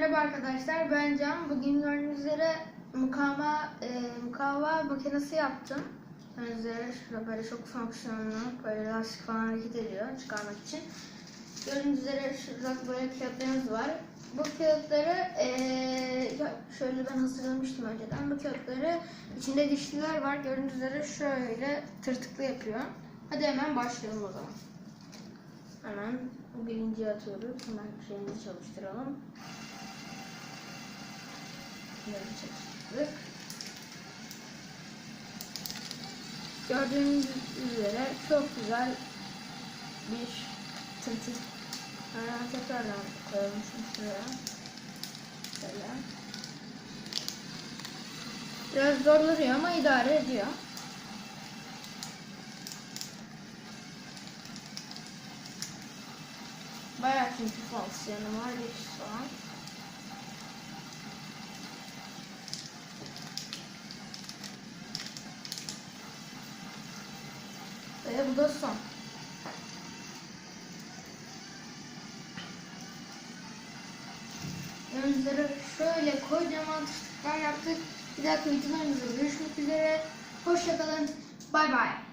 Merhaba arkadaşlar, ben Can. Bugün gördüğünüz üzere mukavva, e, mukavva makinesi yaptım. Gördüğünüz üzere şurada böyle çok fonksiyonlu, böyle lastik falan hareket ediyor çıkarmak için. Gördüğünüz üzere şurada böyle kağıtlarımız var. Bu kağıtları e, şöyle ben hazırlamıştım önceden. Bu kağıtları içinde dişliler var. Gördüğünüz üzere şöyle tırtıklı yapıyor. Hadi hemen başlayalım o zaman. Hemen bu birinciyi atıyoruz. Hemen şeyimizi çalıştıralım. Bunları çalıştırdık. Gördüğünüz üzere çok güzel bir tırtıl. Hemen tekrardan koyalım şunu şuraya. Şöyle. Biraz zorlanıyor ama idare ediyor. Bayağı çünkü fonksiyonu var bir soğan. Ve bu da son. Önceleri şöyle kocaman tırtıklar yaptık. Bir dahaki videolarımızda görüşmek üzere. Hoşçakalın. Bay bay.